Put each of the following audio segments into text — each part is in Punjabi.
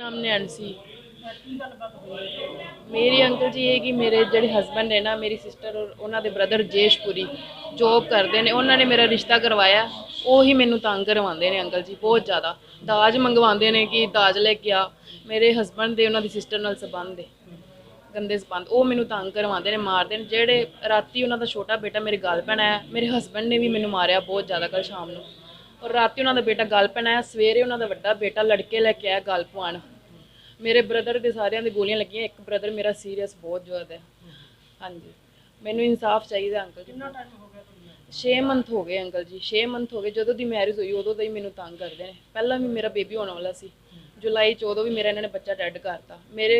ਨਾਮ ਨੈਂਸੀ ਮੇਰੀ ਅੰਕਲ ਜੀ ਇਹ ਕਿ ਮੇਰੇ ਜਿਹੜੇ ਹਸਬੰਡ ਨੇ ਨਾ, ਮੇਰੀ ਸਿਸਟਰ ਔਰ ਉਹਨਾਂ ਦੇ ਬ੍ਰਦਰ ਜੇਸ਼ਪੁਰੀ ਜੋਬ ਕਰਦੇ ਨੇ, ਉਹਨਾਂ ਨੇ ਮੇਰਾ ਰਿਸ਼ਤਾ ਕਰਵਾਇਆ। ਉਹੀ ਮੈਨੂੰ ਤੰਗ ਕਰਵਾਉਂਦੇ ਨੇ ਅੰਕਲ ਜੀ, ਬਹੁਤ ਜ਼ਿਆਦਾ। ਦਾਜ ਮੰਗਵਾਉਂਦੇ ਨੇ ਕਿ ਦਾਜ ਲੈ ਕੇ ਆ। ਮੇਰੇ ਹਸਬੰਡ ਦੇ, ਉਹਨਾਂ ਦੀ ਸਿਸਟਰ ਨਾਲ ਸੰਬੰਧ ਹੈ ਗੰਦੇ ਸੰਬੰਧ। ਉਹ ਮੈਨੂੰ ਤੰਗ ਕਰਵਾਉਂਦੇ ਨੇ, ਮਾਰਦੇ ਨੇ। ਜਿਹੜੇ ਰਾਤੀ ਉਹਨਾਂ ਦਾ ਛੋਟਾ ਬੇਟਾ ਮੇਰੇ ਗਾਲ ਪੈਣਾ ਹੈ, ਮੇਰੇ ਹਸਬੰਡ ਨੇ ਵੀ ਮੈਨੂੰ ਮਾਰਿਆ ਬਹੁਤ ਜ਼ਿਆਦਾ ਕੱਲ ਸ਼ਾਮ ਨੂੰ। ਔਰ ਰਾਤੀ ਉਹਨਾਂ ਦਾ ਬੇਟਾ ਗਾਲ ਪੈਣਾ ਹੈ, ਸਵੇਰੇ ਉਹਨਾਂ ਦਾ ਵੱਡਾ ਬੇਟਾ ਲੜਕੇ ਲੈ ਕੇ ਆਇਆ ਗਲ ਪਵਾਉਣ ਮੇਰੇ ਬ੍ਰਦਰ ਦੇ ਸਾਰਿਆਂ ਦੇ ਗੋਲੀਆਂ ਲੱਗੀਆਂ ਇੱਕ ਬ੍ਰਦਰ ਮੇਰਾ ਸੀਰੀਅਸ ਬਹੁਤ ਜ਼ਿਆਦਾ ਹੈ। ਹਾਂਜੀ। ਮੈਨੂੰ ਇਨਸਾਫ ਚਾਹੀਦਾ ਅੰਕਲ ਜੀ ਕਿੰਨਾ ਟਾਈਮ ਹੋ ਗਿਆ ਤੁਹਾਨੂੰ 6 ਮੰਥ ਹੋ ਗਏ ਅੰਕਲ ਜੀ 6 ਮੰਥ ਹੋ ਗਏ। ਜਦੋਂ ਦੀ ਮੈਰਿਜ ਹੋਈ ਉਦੋਂ ਦਾ ਹੀ ਮੈਨੂੰ ਤੰਗ ਕਰਦੇ ਨੇ। ਪਹਿਲਾਂ ਵੀ ਮੇਰਾ ਬੇਬੀ ਹੋਣ ਵਾਲਾ ਸੀ। ਜੁਲਾਈ 'ਚ ਉਦੋਂ ਵੀ ਮੇਰਾ ਇਹਨਾਂ ਨੇ ਬੱਚਾ ਡੈਡ ਕਰਤਾ। ਮੇਰੇ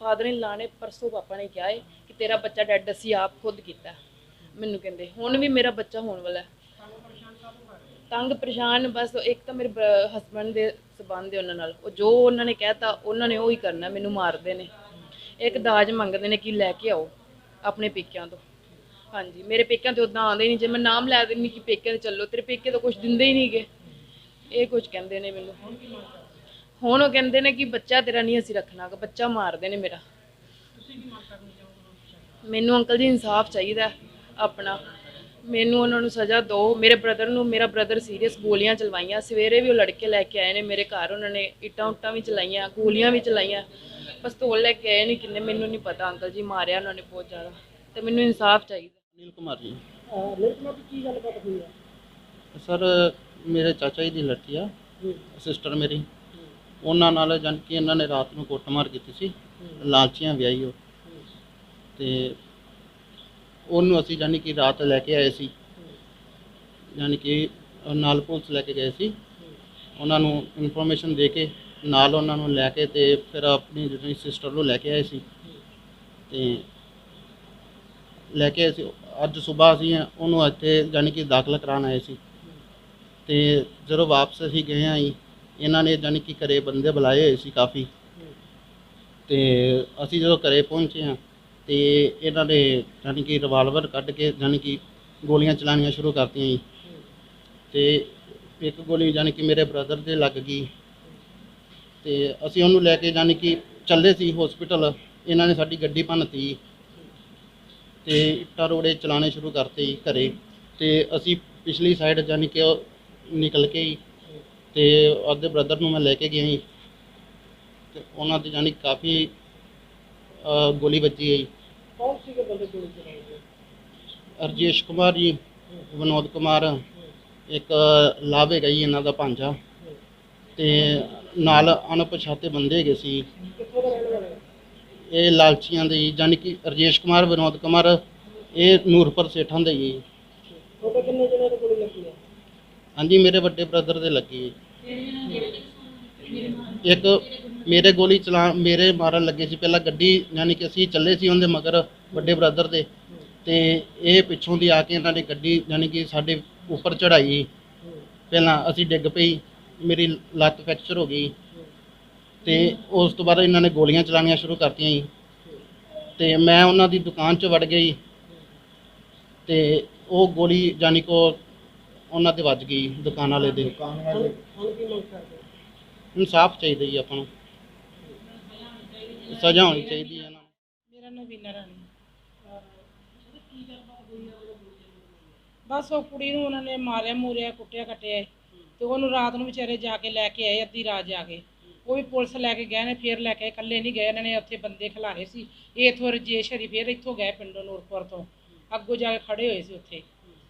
ਫਾਦਰ ਨੇ ਪਰਸੋਂ ਪਾਪਾ ਨੇ ਕਿਹਾ ਹੈ ਕਿ ਤੇਰਾ ਬੱਚਾ ਡੈਡ ਅਸੀਂ ਆਪ ਖੁਦ ਕੀਤਾ। ਮੈਨੂੰ ਕਹਿੰਦੇ ਹੁਣ ਵੀ ਮੇਰਾ ਬੱਚਾ ਹੋਣ ਵਾਲਾ ਤੰਗ ਪਰੇਸ਼ਾਨ, ਬਸ ਇੱਕ ਤਾਂ ਮੇਰੇ ਹਸਬੰਡ ਦੇ ਸਬੰਧ ਦੇ ਉਹਨਾਂ ਨਾਲ। ਉਹ ਜੋ ਉਹਨਾਂ ਨੇ ਕਹਿਤਾ, ਉਹਨਾਂ ਨੇ ਉਹ ਹੀ ਕਰਨਾ, ਮੈਨੂੰ ਮਾਰਦੇ ਨੇ। ਇੱਕ ਦਾਜ ਮੰਗਦੇ ਨੇ ਕਿ ਲੈ ਕੇ ਆਓ ਆਪਣੇ ਪੇਕਿਆਂ ਤੋਂ। ਹਾਂਜੀ, ਮੇਰੇ ਪੇਕਿਆਂ ਤੇ ਉਦਾਂ ਆਉਂਦੇ ਨਹੀਂ। ਜੇ ਮੈਂ ਨਾਮ ਲੈ ਦਿੰਨੀ ਕਿ ਪੇਕਿਆਂ ਤੇ ਚੱਲੋ, ਤੇਰੇ ਪੇਕੇ ਤਾਂ ਕੁਝ ਦਿੰਦੇ ਹੀ ਨਹੀਂਗੇ ਇਹ ਕੁਝ ਕਹਿੰਦੇ ਨੇ ਮੈਨੂੰ। ਹੁਣ ਉਹ ਕਹਿੰਦੇ ਨੇ ਕਿ ਬੱਚਾ ਤੇਰਾ ਨਹੀਂ ਅਸੀਂ ਰੱਖਣਾ ਬੱਚਾ ਮਾਰਦੇ ਨੇ ਮੇਰਾ। ਮੈਨੂੰ ਅੰਕਲ ਜੀ ਇਨਸਾਫ ਚਾਹੀਦਾ ਆਪਣਾ। ਮੈਨੂੰ ਉਹਨਾਂ ਨੂੰ ਸਜ਼ਾ ਦਿਓ। ਮੇਰੇ ਬ੍ਰਦਰ ਨੂੰ ਮੇਰਾ ਬ੍ਰਦਰ ਸੀਰੀਅਸ ਗੋਲੀਆਂ ਚਲਵਾਈਆਂ। ਸਵੇਰੇ ਵੀ ਉਹ ਲੜਕੇ ਲੈ ਕੇ ਆਏ ਨੇ ਮੇਰੇ ਘਰ। ਉਹਨਾਂ ਨੇ ਇੱਟਾਂ ਉੱਟਾਂ ਵੀ ਚਲਾਈਆਂ ਗੋਲੀਆਂ ਵੀ ਚਲਾਈਆਂ। ਪਿਸਤੌਲ ਲੈ ਕੇ ਆਏ ਨੇ ਕਿੰਨੇ ਮੈਨੂੰ ਨਹੀਂ ਪਤਾ ਅੰਕਲ ਜੀ ਮਾਰਿਆ ਉਹਨਾਂ ਨੇ ਬਹੁਤ ਜ਼ਿਆਦਾ। ਤੇ ਮੈਨੂੰ ਇਨਸਾਫ ਚਾਹੀਦਾ। ਅਨਿਲ ਕੁਮਾਰ ਜੀ। ਲੜਕੀ ਨਾਲ ਕੀ ਗੱਲਬਾਤ ਹੋਈ ਆ ਸਰ ਮੇਰੇ ਚਾਚਾ ਜੀ ਦੀ ਲੜਕੀ ਆ। ਸਿਸਟਰ ਮੇਰੀ। ਉਹਨਾਂ ਨਾਲ ਜਾਣੀ ਕਿ ਇਹਨਾਂ ਨੇ ਰਾਤ ਨੂੰ ਕੁੱਟਮਾਰ ਕੀਤੀ ਸੀ। ਲਾਲਚੀਆਂ ਵਿਆਹੀ ਉਹ। ਤੇ ਉਹਨੂੰ ਅਸੀਂ ਜਾਣੀ ਕਿ ਰਾਤ ਲੈ ਕੇ ਆਏ ਸੀ। ਜਾਣੀ ਕਿ ਨਾਲ ਪੁਲਿਸ ਲੈ ਕੇ ਗਏ ਸੀ। ਉਹਨਾਂ ਨੂੰ ਇਨਫੋਰਮੇਸ਼ਨ ਦੇ ਕੇ ਨਾਲ ਉਹਨਾਂ ਨੂੰ ਲੈ ਕੇ ਤੇ ਫਿਰ ਆਪਣੀ ਜਿਹੜੀ ਸਿਸਟਰ ਨੂੰ ਲੈ ਕੇ ਆਏ ਸੀ। ਤੇ ਲੈ ਕੇ ਆਏ ਸੀ ਅੱਜ ਸਵੇਰ ਅਸੀਂ ਉਹਨੂੰ ਇੱਥੇ ਜਾਣੀ ਕਿ ਦਾਖਲ ਕਰਾਉਣ ਆਏ ਸੀ। ਤੇ ਜਦੋਂ ਵਾਪਸ ਅਸੀਂ ਗਏ ਆਂ ਇਹਨਾਂ ਨੇ ਜਾਣੀ ਕਿ ਘਰੇ ਬੰਦੇ ਬੁਲਾਏ ਹੋਏ ਸੀ ਕਾਫੀ। ਤੇ ਅਸੀਂ ਜਦੋਂ ਘਰੇ ਪਹੁੰਚੇ ਹਾਂ ਤੇ ਇਹਨਾਂ ਨੇ ਜਾਣੀ ਕਿ ਰਿਵਾਲਵਰ ਕੱਢ ਕੇ ਜਾਣੀ ਕਿ ਗੋਲੀਆਂ ਚਲਾਉਣੀਆਂ ਸ਼ੁਰੂ ਕਰਤੀਆਂ ਜੀ। ਤੇ ਇੱਕ ਗੋਲੀ ਜਾਣੀ ਕਿ ਮੇਰੇ ਬ੍ਰਦਰ ਦੇ ਲੱਗ ਗਈ। ਤੇ ਅਸੀਂ ਉਹਨੂੰ ਲੈ ਕੇ ਜਾਣੀ ਕਿ ਚੱਲੇ ਸੀ ਹਸਪੀਟਲ ਇਹਨਾਂ ਨੇ ਸਾਡੀ ਗੱਡੀ ਭੰਨਤੀ। ਤੇ ਇੱਟਾਂ ਰੋੜੇ ਚਲਾਣੇ ਸ਼ੁਰੂ ਕਰਤੇ ਜੀ ਘਰੇ। ਤੇ ਅਸੀਂ ਪਿਛਲੀ ਸਾਈਡ ਜਾਣੀ ਕਿ ਉਹ ਨਿਕਲ ਕੇ ਹੀ ਤੇ ਉਹਦੇ ਬ੍ਰਦਰ ਨੂੰ ਮੈਂ ਲੈ ਕੇ ਗਿਆ ਜੀ। ਤੇ ਉਹਨਾਂ ਦੀ ਜਾਣੀ ਕਾਫੀ ਗੋਲੀ ਵੱਜੀ ਹੈ ਜੀ। ਕੌਣ ਸੀਗੇ ਬੰਦੇ ਗੋਲੀ ਚਲਾਉਂਦੇ ਰਜੇਸ਼ ਕੁਮਾਰ ਜੀ ਵਿਨੋਦ ਕੁਮਾਰ ਇੱਕ ਲਾਭ ਹੈਗਾ ਜੀ ਇਹਨਾਂ ਦਾ ਭਾਂਜਾ। ਤੇ ਨਾਲ ਅਣਪਛਾਤੇ ਬੰਦੇ ਹੈਗੇ ਸੀ। ਕਿੱਥੋਂ ਦਾ ਰਹਿਣ ਵਾਲੇ? ਆ? ਇਹ ਲਾਲਚੀਆਂ ਦੇ ਜੀ, ਜਾਣੀ ਕਿ ਰਜੇਸ਼ ਕੁਮਾਰ ਵਿਨੋਦ ਕੁਮਾਰ ਇਹ ਨੂਰਪੁਰ ਸੇਠਾਂ ਦੇ ਜੀ। ਤੁਹਾਡੇ ਕਿੰਨੇ ਜਣੇ ਤੇ ਗੋਲੀ ਲੱਗੀ ਆ? ਹਾਂਜੀ ਮੇਰੇ ਵੱਡੇ ਬ੍ਰਦਰ ਦੇ ਲੱਗੀ ਇੱਕ ਮੇਰੇ ਗੋਲੀ ਚਲਾ ਮੇਰੇ ਮਾਰਨ ਲੱਗੇ ਸੀ। ਪਹਿਲਾਂ ਗੱਡੀ ਯਾਨੀ ਕਿ ਅਸੀਂ ਚੱਲੇ ਸੀ ਉਹਦੇ ਮਗਰ ਵੱਡੇ ਬ੍ਰਦਰ ਦੇ। ਤੇ ਇਹ ਪਿੱਛੋਂ ਦੀ ਆ ਕੇ ਇਹਨਾਂ ਨੇ ਗੱਡੀ ਯਾਨੀ ਕਿ ਸਾਡੇ ਉੱਪਰ ਚੜਾਈ ਪਹਿਲਾਂ ਅਸੀਂ ਡਿੱਗ ਪਈ ਮੇਰੀ ਲੱਤ ਫ੍ਰੈਕਚਰ ਹੋ ਗਈ। ਤੇ ਉਸ ਤੋਂ ਬਾਅਦ ਇਹਨਾਂ ਨੇ ਗੋਲੀਆਂ ਚਲਾਉਣੀਆਂ ਸ਼ੁਰੂ ਕਰਤੀਆਂ ਜੀ। ਤੇ ਮੈਂ ਉਹਨਾਂ ਦੀ ਦੁਕਾਨ 'ਚ ਵੜ ਗਈ ਤੇ ਉਹ ਗੋਲੀ ਯਾਨੀ ਕੋ ਉਹਨਾਂ ਤੇ ਵੱਜ ਗਈ ਦੁਕਾਨ ਵਾਲੇ ਦੇ। ਇਨਸਾਫ ਚਾਹੀਦਾ ਜੀ ਆਪਾਂ ਨੂੰ। ਸਜ਼ਾ ਹੋਣੀ ਚਾਹੀਦੀ ਹੈ ਇਹਨਾਂ ਨੂੰ। ਮੇਰਾ ਨਾਮ ਵੀਨਾ ਰਾਣੀ ਬਸ ਉਹ ਕੁੜੀ ਨੂੰ ਉਹਨਾਂ ਨੇ ਮਾਰਿਆ ਮੂਰਿਆ ਕੁੱਟਿਆ ਕੱਟਿਆ ਏ। ਤੇ ਉਹਨੂੰ ਰਾਤ ਨੂੰ ਵਿਚਾਰੇ ਜਾ ਕੇ ਲੈ ਕੇ ਆਏ ਅੱਧੀ ਰਾਤ ਜਾ ਕੇ। ਉਹ ਵੀ ਪੁਲਿਸ ਲੈ ਕੇ ਗਏ ਨੇ ਫੇਰ ਲੈ ਕੇ ਆਏ, ਇਕੱਲੇ ਨਹੀਂ ਗਏ ਇਹਨਾਂ ਨੇ ਉੱਥੇ ਬੰਦੇ ਖਿਲਾਰੇ ਸੀ। ਇਹ ਇਥੋਂ ਰਜੇਸ਼ ਫੇਰ ਇੱਥੋਂ ਗਏ ਪਿੰਡੋਂ ਨੂਰਪੁਰ ਤੋਂ। ਅੱਗੋਂ ਜਾ ਕੇ ਖੜੇ ਹੋਏ ਸੀ ਉੱਥੇ।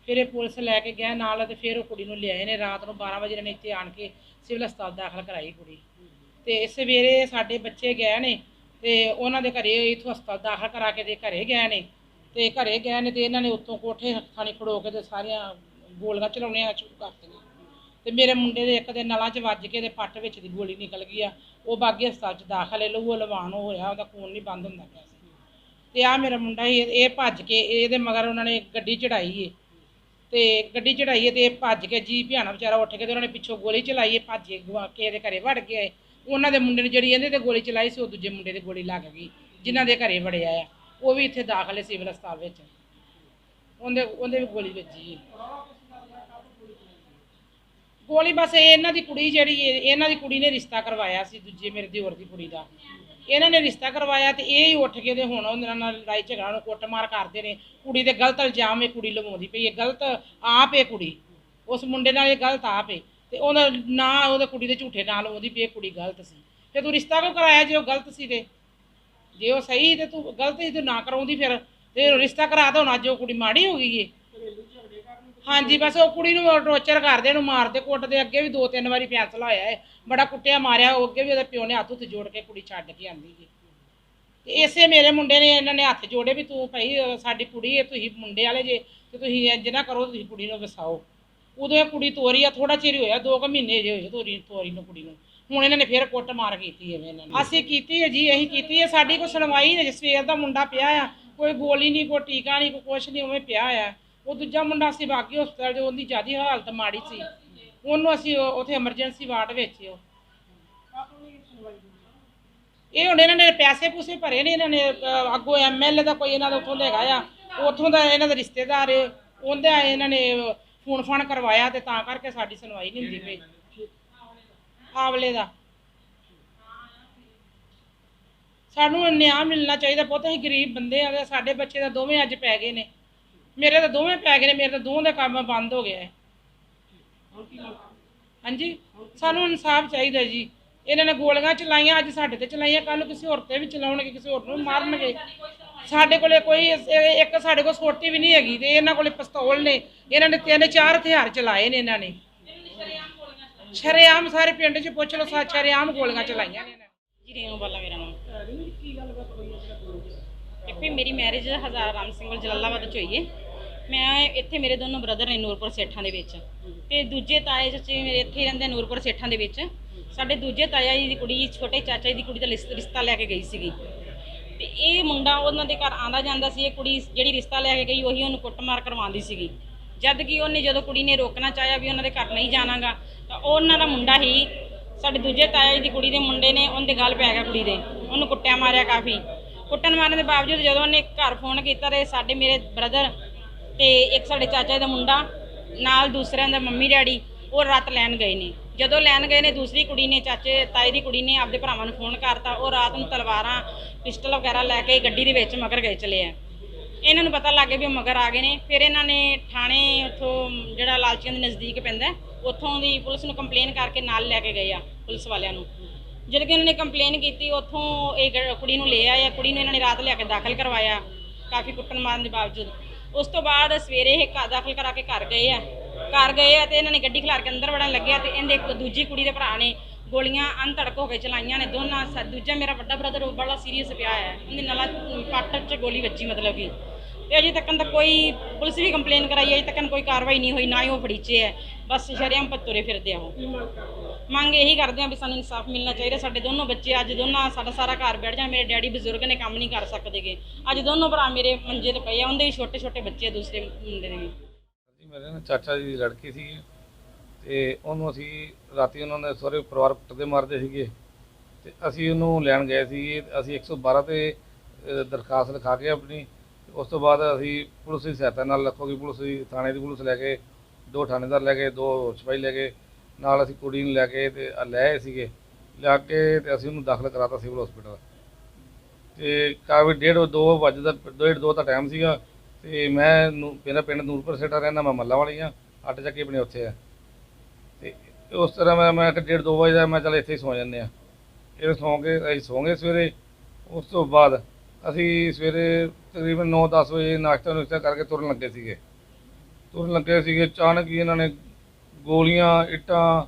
ਫਿਰ ਇਹ ਪੁਲਿਸ ਲੈ ਕੇ ਗਏ ਨਾਲ ਤੇ ਫਿਰ ਉਹ ਕੁੜੀ ਨੂੰ ਲਿਆਏ ਨੇ। ਰਾਤ ਨੂੰ 12 ਵਜੇ ਇਹਨਾਂ ਨੇ ਇੱਥੇ ਆਣ ਕੇ ਸਿਵਲ ਹਸਪਤਾਲ ਦਾਖਲ ਕਰਾਈ ਕੁੜੀ। ਤੇ ਸਵੇਰੇ ਸਾਡੇ ਬੱਚੇ ਗਏ ਨੇ। ਤੇ ਉਹਨਾਂ ਦੇ ਘਰੇ ਇਥੋਂ ਹਸਪਤਾਲ ਦਾਖਲ ਕਰਾ ਕੇ ਦੇ ਘਰੇ ਗਏ ਨੇ ਤੇ ਘਰੇ ਗਏ ਨੇ ਤੇ ਇਹਨਾਂ ਨੇ ਉੱਤੋਂ ਕੋਠੇ ਥਾਣੀ ਖੜੋ ਕੇ ਤੇ ਸਾਰੀਆਂ ਗੋਲੀਆਂ ਚਲਾਉਣੀਆਂ ਸ਼ੁਰੂ ਕਰ ਦਿੱਤੀਆਂ ਤੇ ਮੇਰੇ ਮੁੰਡੇ ਦੇ ਇੱਕ ਦੇ ਨਲਾਂ 'ਚ ਵੱਜ ਕੇ ਤੇ ਪੱਟ ਵਿੱਚ ਦੀ ਗੋਲੀ ਨਿਕਲ ਗਈ ਆ। ਉਹ ਬਾਗੀ ਹਸਪਤਾਲ 'ਚ ਦਾਖਲ ਹੈ ਲਹੂ ਲਵਾਣ ਹੋਇਆ, ਉਹਦਾ ਖੂਨ ਨਹੀਂ ਬੰਦ ਹੁੰਦਾ ਪਿਆ ਸੀ। ਤੇ ਆ ਮੇਰਾ ਮੁੰਡਾ ਸੀ, ਇਹ ਭੱਜ ਕੇ, ਇਹਦੇ ਮਗਰ ਉਹਨਾਂ ਨੇ ਗੱਡੀ ਚੜਾਈ ਏ। ਤੇ ਗੱਡੀ ਚੜਾਈ ਏ ਤੇ ਇਹ ਭੱਜ ਕੇ ਜੀ ਭਿਆਣਾ ਵਿਚਾਰਾ ਉੱਠ ਕੇ ਤੇ ਉਹਨਾਂ ਨੇ ਪਿੱਛੋਂ ਗੋਲੀ ਚਲਾਈ ਏ, ਭੱਜ ਕੇ ਗਵਾ ਕੇ ਇਹਦੇ ਘਰੇ ਵੜ ਗਏ ਉਹਨਾਂ ਦੇ ਮੁੰਡੇ ਨੇ ਜਿਹੜੀ ਇਹਦੇ ਤੇ ਗੋਲੀ ਚਲਾਈ ਸੀ, ਉਹ ਦੂਜੇ ਮੁੰਡੇ ਦੇ ਗੋਲੀ ਲੱਗ ਗਈ, ਜਿਨ੍ਹਾਂ ਦੇ ਘਰੇ ਵੜਿਆ ਆ। ਉਹ ਵੀ ਇੱਥੇ ਦਾਖਲ ਹੈ ਸਿਵਲ ਹਸਪਤਾਲ ਵਿੱਚ। ਉਹਦੇ ਉਹਦੇ ਵੀ ਗੋਲੀ ਵੱਜੀ। ਗੋਲੀ ਬਸ ਇਹ ਇਹਨਾਂ ਦੀ ਕੁੜੀ ਜਿਹੜੀ, ਇਹਨਾਂ ਦੀ ਕੁੜੀ ਨੇ ਰਿਸ਼ਤਾ ਕਰਵਾਇਆ ਸੀ, ਦੂਜੇ ਮੇਰੇ ਦਿਓਰ ਦੀ ਕੁੜੀ ਦਾ। ਇਹਨਾਂ ਨੇ ਰਿਸ਼ਤਾ ਕਰਵਾਇਆ ਤੇ ਇਹ ਹੀ ਉੱਠ ਕੇ ਤੇ ਹੁਣ ਉਹਨਾਂ ਨਾਲ ਲੜਾਈ ਝਗੜਾ ਨੂੰ ਕੁੱਟਮਾਰ ਕਰਦੇ ਨੇ। ਕੁੜੀ ਦੇ ਗਲਤ ਇਲਜ਼ਾਮ ਇਹ ਕੁੜੀ ਲਵਾਉਂਦੀ ਪਈ ਹੈ। ਗਲਤ ਆਪ ਇਹ ਕੁੜੀ, ਉਸ ਮੁੰਡੇ ਨਾਲ ਇਹ ਗਲਤ ਆਪ ਹੈ ਤੇ ਉਹਦਾ ਨਾ ਉਹਦੇ ਕੁੜੀ ਦੇ ਝੂਠੇ ਨਾਲ ਉਹਦੀ ਵੀ ਇਹ ਕੁੜੀ ਗਲਤ ਸੀ। ਤੇ ਤੂੰ ਰਿਸ਼ਤਾ ਕਿਉਂ ਕਰਾਇਆ ਜੇ ਉਹ ਗਲਤ ਸੀ ਤੇ? ਜੇ ਉਹ ਸਹੀ ਤੇ ਤੂੰ ਗਲਤ ਸੀ ਤੇ ਨਾ ਕਰਾਉਂਦੀ ਫਿਰ। ਤੇ ਰਿਸ਼ਤਾ ਕਰਾ ਤਾਂ ਹੁਣ ਅੱਜ ਉਹ ਕੁੜੀ ਮਾੜੀ ਹੋ ਗਈ ਏ। ਹਾਂਜੀ, ਬਸ ਉਹ ਕੁੜੀ ਨੂੰ ਟੋਰਚਰ ਕਰਦੇ ਨੂੰ ਮਾਰਦੇ ਕੁੱਟਦੇ ਅੱਗੇ ਵੀ ਦੋ ਤਿੰਨ ਵਾਰੀ ਫੈਸਲਾ ਹੋਇਆ ਹੈ ਬੜਾ ਕੁੱਟਿਆ ਮਾਰਿਆ, ਉਹ ਅੱਗੇ ਵੀ ਉਹਦੇ ਪਿਓ ਨੇ ਹੱਥ ਉੱਤੇ ਜੋੜ ਕੇ ਕੁੜੀ ਛੱਡ ਕੇ ਆਂਦੀ ਜੀ ਤੇ ਇਸੇ ਮੇਰੇ ਮੁੰਡੇ ਨੇ ਇਹਨਾਂ ਨੇ ਹੱਥ ਜੋੜੇ ਵੀ ਤੂੰ ਭਾਈ, ਸਾਡੀ ਕੁੜੀ ਹੈ ਤੁਸੀਂ ਮੁੰਡੇ ਵਾਲੇ ਜੇ। ਤੇ ਤੁਸੀਂ ਇੰਜ ਨਾ ਕਰੋ, ਤੁਸੀਂ ਕੁੜੀ ਨੂੰ ਵਸਾਓ। ਉਦੋਂ ਇਹ ਕੁੜੀ ਤੋਰੀ ਆ ਥੋੜਾ ਚਿਰ ਹੀ ਹੋਇਆ 2 ਕੁ ਮਹੀਨੇ ਜੇ ਹੋਏ ਤੋਰੀ ਤੋਰੀ ਨੂੰ ਕੁੜੀ ਨੂੰ। ਹੁਣ ਇਹਨਾਂ ਨੇ ਫੇਰ ਕੁੱਟ ਮਾਰ ਕੀਤੀ ਐਵੇਂ ਇਹਨਾਂ ਨੇ। ਅਸੀਂ ਕੀਤੀ ਹੈ ਜੀ ਅਸੀਂ ਕੀਤੀ ਹੈ ਸਾਡੀ ਕੋਈ ਸੁਣਵਾਈ ਨਹੀਂ ਸਵੇਰ ਦਾ ਮੁੰਡਾ ਪਿਆ ਆ ਕੋਈ ਗੋਲੀ ਨਹੀਂ ਕੋਈ ਟੀਕਾ ਨਹੀਂ ਕੋਈ ਕੁਛ ਨਹੀਂ ਉਵੇਂ ਪਿਆ ਆ। ਉਹ ਦੂਜਾ ਮੁੰਡਾ ਸੀ ਬਾਕੀ ਹਸਪਤਾਲ ਜੋ ਉਹਦੀ ਜਿਆਦੀ ਹਾਲਤ ਮਾੜੀ ਸੀ। ਉਹਨੂੰ ਅਸੀਂ ਉਹ- ਉੱਥੇ ਐਮਰਜੈਂਸੀ ਵਾਰਡ ਵਿੱਚ ਉਹ। ਇਹ ਹੁਣ ਇਹਨਾਂ ਨੇ ਪੈਸੇ ਪੂਸੇ ਭਰੇ ਨੇ ਇਹਨਾਂ ਨੇ ਅਹ, ਅੱਗੋਂ ਐਮਐਲਏ ਦਾ ਕੋਈ ਇਹਨਾਂ ਦਾ ਉੱਥੋਂ ਦਾ ਹੈਗਾ ਆ ਉੱਥੋਂ ਦਾ ਇਹਨਾਂ ਦਾ ਰਿਸ਼ਤੇਦਾਰ ਏ ਉਹਦੇ ਇਹਨਾਂ ਨੇ ਫੋਨ ਫਾਨ ਕਰਵਾਇਆ ਤੇ ਤਾਂ ਕਰਕੇ ਸਾਡੀ ਸੁਣਵਾਈ ਨਹੀਂ ਹੁੰਦੀ ਪਈ। ਆਵਲੇ ਦਾ। ਸਾਨੂੰ ਨਿਆਂ ਮਿਲਣਾ ਚਾਹੀਦਾ, ਬਹੁਤ ਅਸੀਂ ਗਰੀਬ ਬੰਦੇ ਆ ਸਾਡੇ ਬੱਚੇ ਤਾਂ ਦੋਵੇਂ ਅੱਜ ਪੈ ਗਏ ਨੇ। ਮੇਰੇ ਤਾਂ ਦੋਵੇਂ ਪੈ ਗਏ ਨੇ, ਮੇਰੇ ਤਾਂ ਦੋਵਾਂ ਦਾ ਕੰਮ ਬੰਦ ਹੋ ਗਿਆ ਹੈ। ਹਾਂਜੀ? ਸਾਨੂੰ ਇਨਸਾਫ ਚਾਹੀਦਾ ਜੀ। ਇਹਨਾਂ ਨੇ ਗੋਲੀਆਂ ਚਲਾਈਆਂ, ਅੱਜ ਸਾਡੇ ਤੇ ਚਲਾਈਆਂ ਕੱਲ ਨੂੰ ਕਿਸੇ ਹੋਰ ਤੇ ਵੀ ਚਲਾਉਣਗੇ, ਕਿਸੇ ਹੋਰ ਨੂੰ ਵੀ ਮਾਰਨਗੇ। ਸਾਡੇ ਕੋਲੇ ਕੋਈ ਇਸ- ਇਹ- ਇੱਕ ਸਾਡੇ ਕੋਲ ਸੋਟੀ ਵੀ ਨਹੀਂ ਹੈਗੀ ਤੇ ਇਹਨਾਂ ਕੋਲੇ ਪਿਸਤੌਲ ਨੇ। ਇਹਨਾਂ ਨੇ ਤਿੰਨ ਚਾਰ ਹਥਿਆਰ ਚਲਾਏ ਨੇ ਇਹਨਾਂ ਨੇ। ਸ਼ਰੇਆਮ ਸਾਰੇ ਪਿੰਡ 'ਚ ਪੁੱਛ ਲਓ, ਸਾ ਸ਼ਰੇਆਮ ਗੋਲੀਆਂ ਚਲਾਈਆਂ ਨੇ ਇਹਨਾਂ ਨੇ। ਜੀ, ਰੇਣੂ ਬਾਲਾ ਮੇਰਾ ਨਾਮ। ਦੇਖੋ ਮੇਰੀ ਮੈਰਿਜ ਹਜ਼ਾਰ ਰਾਮ ਸਿੰਘ ਕੋਲ ਜਲਾਲਾਬਾਦ ਚ ਹੋਈ ਹੈ ਮੈਂ ਇੱਥੇ ਮੇਰੇ ਦੋਨੋਂ ਬ੍ਰਦਰ ਨੇ ਨੂਰਪੁਰ ਸੇਠਾਂ ਦੇ ਵਿੱਚ। ਤੇ ਦੂਜੇ ਤਾਏ ਚਾਚੇ ਮੇਰੇ ਇੱਥੇ ਹੀ ਰਹਿੰਦੇ ਆ ਨੂਰਪੁਰ ਸੇਠਾਂ ਦੇ ਵਿੱਚ। ਸਾਡੇ ਦੂਜੇ ਤਾਇਆ ਜੀ ਦੀ ਕੁੜੀ, ਛੋਟੇ ਚਾਚਾ ਜੀ ਦੀ ਕੁੜੀ ਦਾ ਲਿਸ- ਰਿਸ਼ਤਾ ਲੈ ਕੇ ਗਈ ਸੀਗੀ। ਤੇ ਇਹ ਮੁੰਡਾ ਉਹਨਾਂ ਦੇ ਘਰ ਆਂਦਾ ਜਾਂਦਾ ਸੀ, ਇਹ ਕੁੜੀ ਜਿਹੜੀ ਰਿਸ਼ਤਾ ਲੈ ਕੇ ਗਈ, ਉਹੀ ਉਹਨੂੰ ਕੁੱਟਮਾਰ ਕਰਵਾਉਂਦੀ ਸੀਗੀ। ਜਦ ਕਿ ਉਹਨੇ ਜਦੋਂ ਕੁੜੀ ਨੇ ਰੋਕਣਾ ਚਾਹਿਆ ਵੀ ਉਹਨਾਂ ਦੇ ਘਰ ਨਹੀਂ ਜਾਣਾਗਾ, ਤਾਂ ਉਹਨਾਂ ਦਾ ਮੁੰਡਾ ਹੀ, ਸਾਡੇ ਦੂਜੇ ਤਾਇਆ ਦੀ ਕੁੜੀ ਦੇ ਮੁੰਡੇ ਨੇ, ਉਹਦੇ ਗੱਲ ਪੈ ਗਿਆ ਕੁੜੀ ਦੇ। ਉਹਨੂੰ ਕੁੱਟਿਆ ਮਾਰਿਆ ਕਾਫੀ। ਕੁੱਟਣ ਮਾਰਨ ਦੇ ਬਾਵਜੂਦ ਜਦੋਂ ਉਹਨੇ ਘਰ ਫੋਨ ਕੀਤਾ ਤੇ ਸਾਡੇ ਮੇਰੇ ਬ੍ਰਦਰ ਤੇ ਇੱਕ ਸਾਡੇ ਚਾਚਾ ਦਾ ਮੁੰਡਾ, ਨਾਲ ਦੂਸਰਿਆਂ ਦਾ ਮੰਮੀ ਡੈਡੀ, ਉਹ ਰਾਤ ਲੈਣ ਗਏ ਨੇ। ਜਦੋਂ ਲੈਣ ਗਏ ਨੇ, ਦੂਸਰੀ ਕੁੜੀ ਨੇ, ਚਾਚੇ, ਤਾਏ ਦੀ ਕੁੜੀ ਨੇ ਆਪਦੇ ਭਰਾਵਾਂ ਨੂੰ ਫੋਨ ਕਰਤਾ। ਉਹ ਰਾਤ ਨੂੰ ਤਲਵਾਰਾਂ, ਪਿਸਟਲ ਵਗੈਰਾ ਲੈ ਕੇ ਗੱਡੀ ਦੇ ਵਿੱਚ ਮਗਰ ਗਏ ਚਲੇ ਆ। ਇਹਨਾਂ ਨੂੰ ਪਤਾ ਲੱਗ ਗਿਆ ਵੀ ਉਹ ਮਗਰ ਆ ਗਏ ਨੇ। ਫਿਰ ਇਹਨਾਂ ਨੇ ਥਾਣੇ ਉੱਥੋਂ, ਜਿਹੜਾ ਲਾਲਚੀਆਂ ਦੇ ਨਜ਼ਦੀਕ ਪੈਂਦਾ, ਉੱਥੋਂ ਦੀ ਪੁਲਿਸ ਨੂੰ ਕੰਪਲੇਨ ਕਰਕੇ ਨਾਲ ਲੈ ਕੇ ਗਏ ਆ, ਪੁਲਿਸ ਵਾਲਿਆਂ ਨੂੰ। ਜਦੋਂ ਕਿ ਉਹਨਾਂ ਨੇ ਕੰਪਲੇਨ ਕੀਤੀ, ਉੱਥੋਂ ਇਹ ਗ- ਕੁੜੀ ਨੂੰ ਲੈ ਆਏ ਕੁੜੀ ਨੂੰ ਇਹਨਾਂ ਨੇ ਰਾਤ ਲਿਆ ਕੇ ਦਾਖਲ ਕਰਵਾਇਆ, ਕਾਫੀ ਕੁੱਟਣ ਮਾਰਨ ਦੇ ਬਾਵਜੂਦ। ਉਸ ਤੋਂ ਬਾਅਦ ਸਵੇਰੇ ਇਹ ਘਰ ਦਾਖਲ ਕਰਾ ਕੇ ਘਰ ਗਏ ਆ। ਘਰ ਗਏ ਆ ਤੇ ਇਹਨਾਂ ਨੇ ਗੱਡੀ ਖਿਲਾਰ ਕੇ ਅੰਦਰ ਵੜਨ ਲੱਗਿਆ ਤੇ ਇਹਦੇ ਇੱਕ ਦੂਜੀ ਕੁੜੀ ਦੇ ਭਰਾ ਨੇ ਗੋਲੀਆਂ ਅਣਧੜਕ ਹੋ ਕੇ ਚਲਾਈਆਂ ਨੇ, ਦੋਨਾਂ ਸ- ਦੂਜਾ ਮੇਰਾ ਵੱਡਾ ਬ੍ਰਦਰ ਉਹ ਬੜਾ ਸੀਰੀਅਸ ਪਿਆ ਹੈ ਉਹਦੇ ਨਾਲ, ਪੱਟ 'ਚ ਗੋਲੀ ਵੱਜੀ ਮਤਲਬ ਕਿ। ਤੇ ਅਜੇ ਤੱਕ ਤਾਂ ਕੋਈ ਪੁਲਿਸ ਵੀ ਕੰਪਲੇਨ ਕਰਾਈ ਅਜੇ ਤੱਕ ਕੋਈ ਕਾਰਵਾਈ ਨਹੀਂ ਹੋਈ, ਨਾ ਹੀ ਉਹ ਫੜੀਚੇ ਹੈ ਬਸ ਸ਼ਰੇਆਮ ਪੱਤੁਰੇ ਫਿਰਦੇ ਆ ਉਹ। ਮੰਗ ਇਹੀ ਕਰਦੇ ਆ ਵੀ ਸਾਨੂੰ ਇਨਸਾਫ ਮਿਲਣਾ ਚਾਹੀਦਾ, ਸਾਡੇ ਦੋਨੋਂ ਬੱਚੇ ਅੱਜ ਦੋਨਾਂ ਸਾਡਾ ਸਾਰਾ ਘਰ ਬੈਠ ਜਾ ਮੇਰੇ ਡੈਡੀ ਬਜ਼ੁਰਗ ਨੇ ਕੰਮ ਨਹੀਂ ਕਰ ਸਕਦੇਗੇ। ਅੱਜ ਦੋਨੋਂ ਭਰਾ ਮੇਰੇ ਮੰਜੇ ਤੇ ਪਏ ਆ, ਉਹਦੇ ਵੀ ਛੋਟੇ ਛੋਟੇ ਬੱਚੇ ਆ, ਦੂਸਰੇ ਮੁੰਡੇ ਦੇ ਵੀ। ਮੇਰੇ ਨਾ ਚਾਚਾ ਜੀ ਦੀ ਲੜਕੀ ਸੀ ਤੇ ਉਹਨੂੰ ਅਸੀਂ ਰਾਤੀ ਉਹਨਾਂ ਦੇ ਸਹੁਰੇ ਪਰਿਵਾਰ ਕੁੱਟਦੇ ਮਾਰਦੇ ਸੀਗੇ ਤੇ ਅਸੀਂ ਉਹਨੂੰ ਲੈਣ ਗਏ ਸੀ, ਅਸੀਂ 112 ਤੇ ਦਰਖਾਸਤ ਲਿਖਾ ਕੇ ਆਪਣੀ, ਉਸ ਤੋਂ ਬਾਅਦ ਅਸੀਂ ਪੁਲਿਸ ਦੀ ਸਹਾਇਤਾ ਨਾਲ ਲੱਖੋਗੀ ਪੁਲਿਸ ਦੀ, ਥਾਣੇ ਦੀ ਪੁਲਿਸ ਲੈ ਕੇ, ਦੋ ਥਾਣੇਦਾਰ ਲੈ ਕੇ ਦੋ ਸਿਪਾਹੀ ਲੈ ਕੇ ਨਾਲ ਅਸੀਂ ਕੁੜੀ ਨੂੰ ਲੈ ਕੇ ਤੇ ਲੈ ਆਏ ਸੀਗੇ ਲਿਆ ਕੇ ਤੇ ਅਸੀਂ ਉਹਨੂੰ ਦਾਖਲ ਕਰਾਤਾ ਸਿਵਲ ਹਸਪੀਟਲ। ਤੇ ਕਾਫੀ ਡੇਢ, ਦੋ ਵਜੇ ਦਾ, ਡੇਢ, ਦੋ ਦਾ ਟਾਈਮ ਸੀਗਾ। ਤੇ ਮੈਂ ਨੂੰ- ਮੇਰਾ ਪਿੰਡ ਨੂਰਪੁਰ ਸੇਟਾ ਰਹਿੰਦਾ ਮੈਂ ਮੱਲਾ ਵਾਲੀ ਆ ਅੱਟ ਚੱਕੀ ਆਪਣੇ ਉੱਥੇ ਆ। ਤੇ ਉਸ ਤਰ੍ਹਾਂ ਮੈਂ ਮੈਂ ਕਿ ਡੇਢ ਦੋ ਵਜੇ ਦਾ ਮੈਂ ਚੱਲ ਇੱਥੇ ਹੀ ਸੌ ਜਾਂਦੇ ਆ ਇਹ ਸੌਂ ਕੇ ਅਸੀਂ ਸੌਂ ਗਏ ਸਵੇਰੇ ਉਸ ਤੋਂ ਬਾਅਦ ਅਸੀਂ ਸਵੇਰੇ ਤਕਰੀਬਨ 9-10 ਵਜੇ ਨਾਸ਼ਤਾ ਨੁਸ਼ਤਾ ਕਰਕੇ ਤੁਰਨ ਲੱਗੇ ਸੀਗੇ। ਤੁਰਨ ਲੱਗੇ ਸੀਗੇ ਅਚਾਨਕ ਹੀ ਇਹਨਾਂ ਨੇ ਗੋਲੀਆਂ ਇੱਟਾਂ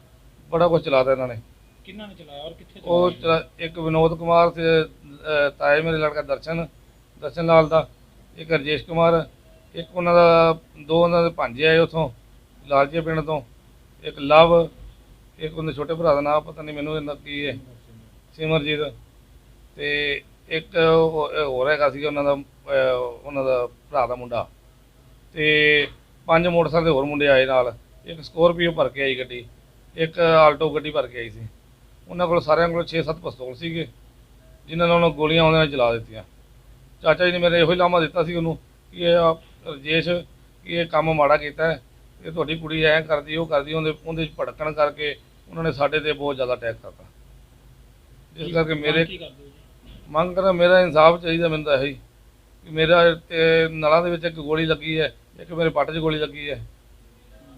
ਬੜਾ ਕੁਝ ਚਲਾਤਾ ਇਹਨਾਂ ਨੇ। ਕਿੰਨਾ ਨੇ ਚਲਾਇਆ ਔਰ ਕਿੱਥੇ ਉਹ ਚਲਾ- ਇੱਕ ਵਿਨੋਦ ਕੁਮਾਰ ਤੇ ਅਹ, ਤਾਏ ਮੇਰੇ ਲੜਕਾ ਦਰਸ਼ਨ ਦਰਸ਼ਨ ਲਾਲ ਦਾ। ਇੱਕ ਰਜੇਸ਼ ਕੁਮਾਰ, ਇੱਕ ਉਹਨਾਂ ਦਾ, ਦੋ ਉਹਨਾਂ ਦੇ ਭਾਂਜੇ ਆਏ ਉਥੋਂ ਲਾਲਜੀਆ ਪਿੰਡ ਤੋਂ, ਇੱਕ ਲਵ, ਇੱਕ ਉਹਦੇ ਛੋਟੇ ਭਰਾ ਦਾ ਨਾਮ ਪਤਾ ਨਹੀਂ ਮੈਨੂੰ ਇਹਨਾਂ ਕੀ ਹੈ, ਸਿਮਰਜੀਤ, ਤੇ ਇੱਕ ਹੋਰ ਹੈਗਾ ਸੀਗਾ ਉਹਨਾਂ ਦਾ ਉਹਨਾਂ ਦਾ ਭਰਾ ਦਾ ਮੁੰਡਾ, ਤੇ ਪੰਜ ਮੋਟਰਸਾਈਕਲ ਦੇ ਹੋਰ ਮੁੰਡੇ ਆਏ ਨਾਲ, ਇੱਕ ਸਕੋਰਪੀਓ ਭਰ ਕੇ ਆਈ ਗੱਡੀ, ਇੱਕ ਆਲਟੋ ਗੱਡੀ ਭਰ ਕੇ ਆਈ ਸੀ, ਉਹਨਾਂ ਕੋਲ ਸਾਰਿਆਂ ਕੋਲ 6-7 ਪਿਸਤੌਲ ਸੀਗੇ, ਜਿਨ੍ਹਾਂ ਨਾਲ ਉਹਨਾਂ ਗੋਲੀਆਂ ਉਹਨਾਂ ਨੇ ਚਲਾ ਦਿੱਤੀਆਂ। ਚਾਚਾ ਜੀ ਨੇ ਮੇਰੇ ਇਹੋ ਹੀ ਲਾਮਾ ਦਿੱਤਾ ਸੀ ਉਹਨੂੰ ਕਿ ਇਹ ਆਪ ਰਜੇਸ਼ ਕਿ ਇਹ ਕੰਮ ਮਾੜਾ ਕੀਤਾ ਹੈ ਇਹ ਤੁਹਾਡੀ ਕੁੜੀ ਐਂ ਕਰਦੀ ਉਹ ਕਰਦੀ ਉਹਦੇ ਉਹਦੇ 'ਚ ਭੜਕਣ ਕਰਕੇ ਉਹਨਾਂ ਨੇ ਸਾਡੇ ਤੇ ਬਹੁਤ ਜ਼ਿਆਦਾ ਅਟੈਕ ਕਰਤਾ। ਇਸ ਕਰਕੇ ਮੇਰੇ ਕੀ ਕਰਦੇ ਹੋ ਜੀ? ਮੰਗ ਕਰਦਾ ਮੇਰਾ ਇਨਸਾਫ ਚਾਹੀਦਾ ਮੈਨੂੰ ਤਾਂ ਇਹੀ ਕਿ ਮੇਰਾ ਤੇ ਨਲਾਂ ਦੇ ਵਿੱਚ ਇੱਕ ਗੋਲੀ ਲੱਗੀ ਹੈ ਇੱਕ ਮੇਰੇ ਪੱਟ 'ਚ ਗੋਲੀ ਲੱਗੀ ਹੈ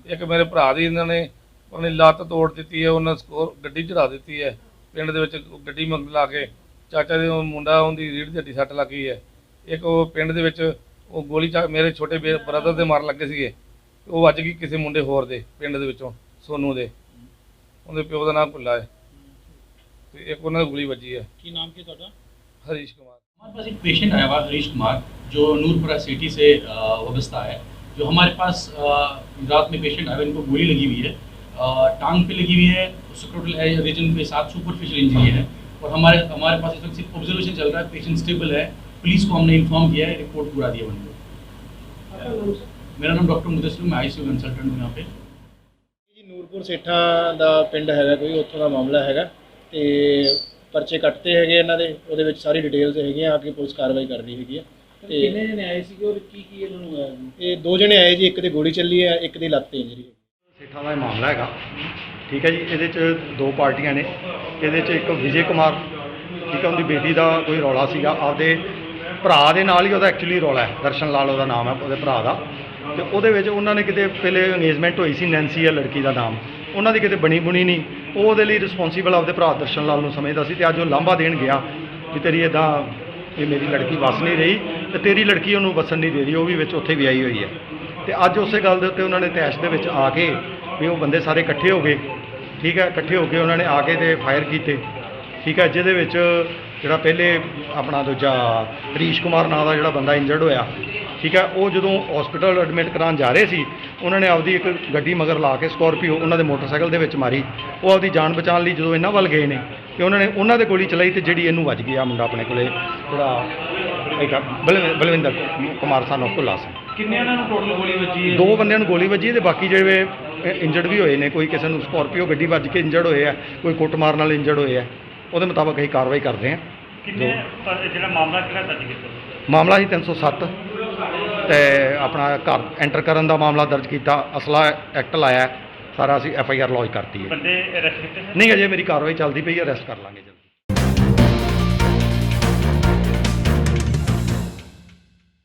ਇੱਕ ਮੇਰੇ ਭਰਾ ਦੀ ਇਹਨਾਂ ਨੇ ਆਪਣੀ ਲੱਤ ਤੋੜ ਦਿੱਤੀ ਹੈ ਉਹਨਾਂ ਸਕੋਰ ਗੱਡੀ ਚੜਾ ਦਿੱਤੀ ਹੈ ਪਿੰਡ ਦੇ ਵਿੱਚ ਗੱਡੀ ਮੰਗ ਲਾ ਕੇ ਚਾਚਾ ਦੇ ਉਹ ਮੁੰਡਾ ਉਹਦੀ ਰੀੜ੍ਹ ਦੀ ਹੱਡੀ ਸੱਟ ਲੱਗੀ ਹੈ। ਇੱਕ ਉਹ ਪਿੰਡ ਦੇ ਵਿੱਚ ਉਹ ਗੋਲੀ ਚਾ ਮੇਰੇ ਛੋਟੇ ਬ੍ਰਦਰ ਦੇ ਮਾਰ ਲੱਗੇ ਸੀਗੇ ਉਹ ਵੱਜ ਗਈ ਕਿਸੇ ਮੁੰਡੇ ਹੋਰ ਦੇ ਪਿੰਡ ਦੇ ਵਿੱਚੋਂ ਸੋਨੂ ਦੇ ਉਹਦੇ ਪਿਓ ਦਾ ਨਾਮ ਭੁੱਲਾ ਹੈ ਤੇ ਇੱਕ ਉਹਨਾਂ ਦੀ ਗੋਲੀ ਵੱਜੀ ਹੈ ਕੀ ਨਾਮ ਕੀ ਤੁਹਾਡਾ ਹਰੀਸ਼ ਕੁਮਾਰ हमारे पास एक पेशेंट आया हुआ है हरीश कुमार जो नूरपुरा सिटी से अ, वाबस्ता है जो हमारे पास अ, रात में पेशेंट आया हुआ है, इनको गोली लगी हुई है अ, टांग पे लगी हुई है सक्रोटल रीजन पे साथ सुपरफिशियल इंजरी है और हमारे हमारे पास इस वक्त सिर्फ ऑब्जर्वेशन चल रहा है पेशेंट स्टेबल है पुलिस को हमने इन्फॉर्म किया है रिपोर्ट पूरा दिया उनको मेरा नाम डॉक्टर मुदस्लिम मैं आई कंसल्टेंट हूँ यहाँ पे ਜੀ ਨੂਰਪੁਰ ਸੇਠਾਂ ਦਾ ਪਿੰਡ ਹੈਗਾ ਕੋਈ ਉੱਥੋਂ ਦਾ ਮਾਮਲਾ ਹੈਗਾ ਤੇ ਪਰਚੇ ਕੱਟਤੇ ਹੈਗੇ ਇਹਨਾਂ ਦੇ ਉਹਦੇ ਵਿੱਚ ਸਾਰੀ ਡਿਟੇਲਸ ਹੈਗੀਆਂ ਆ ਕੇ ਪੁਲਿਸ ਕਾਰਵਾਈ ਕਰਦੀ ਹੈਗੀ ਆ ਤੇ ਕਿੰਨੇ ਜਣੇ ਆਏ ਸੀਗੇ ਔਰ ਕੀ ਕੀ ਇਹਨਾਂ ਨੂੰ ਹੋਇਆ ਜੀ ਇਹ ਦੋ ਜਣੇ ਆਏ ਜੀ ਇੱਕ ਦੀ ਗੋਲੀ ਚੱਲੀ ਹੈ ਇੱਕ ਦੀ ਲੱਤ ਤੇ ਇੰਜਰੀ ਹੈ ਸੇਠਾਂ ਦਾ ਇਹ ਮਾਮਲਾ ਹੈਗਾ ਠੀਕ ਹੈ ਜੀ ਇਹਦੇ 'ਚ ਦੋ ਪਾਰਟੀਆਂ ਨੇ ਇਹਦੇ 'ਚ ਇੱਕ ਵਿਜੇ ਕੁਮਾਰ ਠੀਕ ਹੈ ਉਹਦੀ ਬੇਟੀ ਦਾ ਕੋਈ ਰੌਲਾ ਸੀਗਾ ਆਪਦੇ ਭਰਾ ਦੇ ਨਾਲ ਹੀ ਉਹਦਾ ਐਕਚੁਅਲੀ ਰੌਲਾ ਹੈ। ਦਰਸ਼ਨ ਲਾਲ ਉਹਦਾ ਨਾਮ ਹੈ, ਉਹਦੇ ਭਰਾ ਦਾ। ਤੇ ਉਹਦੇ ਵਿੱਚ ਉਹਨਾਂ ਨੇ ਕਿਤੇ ਪਹਿਲੇ ਅੰਗੇਜਮੈਂਟ ਹੋਈ ਸੀ ਨੈਂਸੀ ਹੈ ਲੜਕੀ ਦਾ ਨਾਮ। ਉਹਨਾਂ ਦੀ ਕਿਤੇ ਬਣੀ ਬੁਣੀ ਨਹੀਂ। ਉਹ ਉਹਦੇ ਲਈ ਰਿਸਪੌਂਸੀਬਲ ਆਪਦੇ ਭਰਾ ਦਰਸ਼ਨ ਲਾਲ ਨੂੰ ਸਮਝਦਾ ਸੀ ਤੇ ਅੱਜ ਉਹ ਲਾਂਭਾ ਦੇਣ ਗਿਆ ਕਿ ਤੇਰੀ ਇਦਾਂ ਇਹ ਮੇਰੀ ਲੜਕੀ ਵਸ ਨਹੀਂ ਰਹੀ ਤੇ ਤੇਰੀ ਲੜਕੀ ਉਹਨੂੰ ਵਸਣ ਨਹੀਂ ਦੇ ਰਹੀ, ਉਹ ਵੀ ਵਿੱਚ ਉੱਥੇ ਵਿਆਹੀ ਹੋਈ ਹੈ। ਤੇ ਅੱਜ ਉਸੇ ਗੱਲ ਦੇ ਉੱਤੇ ਉਹਨਾਂ ਨੇ ਤੈਸ਼ ਦੇ ਵਿੱਚ ਆ ਕੇ ਵੀ ਉਹ ਬੰਦੇ ਸਾਰੇ ਇਕੱਠੇ ਹੋ ਗਏ। ਠੀਕ ਹੈ, ਇਕੱਠੇ ਹੋ ਕੇ ਉਹਨਾਂ ਨੇ ਆ ਕੇ ਤੇ ਫਾਇਰ ਕੀਤੇ। ਠੀਕ ਹੈ, ਜਿਹਦੇ ਵਿੱਚ ਜਿਹੜਾ ਪਹਿਲੇ ਆਪਣਾ ਦੂਜਾ ਹਰੀਸ਼ ਕੁਮਾਰ ਨਾਂ ਦਾ ਜਿਹੜਾ ਬੰਦਾ ਇੰਜਰਡ ਹੋਇਆ ਠੀਕ ਹੈ ਉਹ ਜਦੋਂ ਹਸਪੀਟਲ ਐਡਮਿਟ ਕਰਾਉਣ ਜਾ ਰਹੇ ਸੀ ਉਹਨਾਂ ਨੇ ਆਪਦੀ ਇੱਕ ਗੱਡੀ ਮਗਰ ਲਾ ਕੇ ਸਕਾਰਪੀਓ ਉਹਨਾਂ ਦੇ ਮੋਟਰਸਾਈਕਲ ਦੇ ਵਿੱਚ ਮਾਰੀ ਉਹ ਆਪਦੀ ਜਾਨ ਬਚਾਉਣ ਲਈ ਜਦੋਂ ਇਹਨਾਂ ਵੱਲ ਗਏ ਨੇ ਤੇ ਉਹਨਾਂ ਨੇ ਉਹਨਾਂ ਦੇ ਗੋਲੀ ਚਲਾਈ ਤੇ ਜਿਹੜੀ ਇਹਨੂੰ ਵੱਜ ਗਈ ਆ ਮੁੰਡਾ ਆਪਣੇ ਕੋਲੇ ਜਿਹੜਾ ਬਲਵਿੰਦਰ ਕੁਮਾਰ ਸਾਨੂੰ ਭੁੱਲਾ ਸਿੰਘ ਕਿੰਨੇ ਉਹਨਾਂ ਨੂੰ ਟੋਟਲ ਗੋਲੀ ਵੱਜੀ ਹੈ ਦੋ ਬੰਦਿਆਂ ਨੂੰ ਗੋਲੀ ਵੱਜੀ ਤੇ ਬਾਕੀ ਜਿਹੜੇ ਇੰਜਰਡ ਵੀ ਹੋਏ ਨੇ ਕੋਈ ਕਿਸੇ ਨੂੰ ਸਕਾਰਪੀਓ ਗੱਡੀ ਵੱਜ ਕੇ ਇੰਜਰਡ ਹੋਏ ਆ ਕੋਈ ਕੁੱਟ ਮਾਰ ਨਾਲ ਇੰਜਰਡ ਹੋਏ ਆ ਉਹਦੇ ਮੁਤਾਬਕ ਅਸੀਂ ਕਾਰਵਾਈ ਕਰਦੇ ਹਾਂ। ਕਿੰਨੇ ਜਿਹੜਾ ਮਾਮਲਾ ਕਿਹੜਾ ਦਰਜ ਕੀਤਾ ਮਾਮਲਾ ਸੀ 307 ਤੇ ਆਪਣਾ ਘਰ ਐਂਟਰ ਕਰਨ ਦਾ ਮਾਮਲਾ ਦਰਜ ਕੀਤਾ। ਅਸਲਾ ਐਕਟ ਲਾਇਆ। ਸਾਰਾ ਅਸੀਂ ਐਫ ਆਈ ਆਰ ਲੌਜ ਕਰਤੀ ਹੈ। ਬੰਦੇ ਅਰੈਸਟ ਕੀਤੇ ਨਹੀਂ ਅਜੇ ਮੇਰੀ ਕਾਰਵਾਈ ਚੱਲਦੀ ਪਈ ਹੈ। ਅਰੈਸਟ ਕਰ ਲਾਂਗੇ ਜਲਦੀ।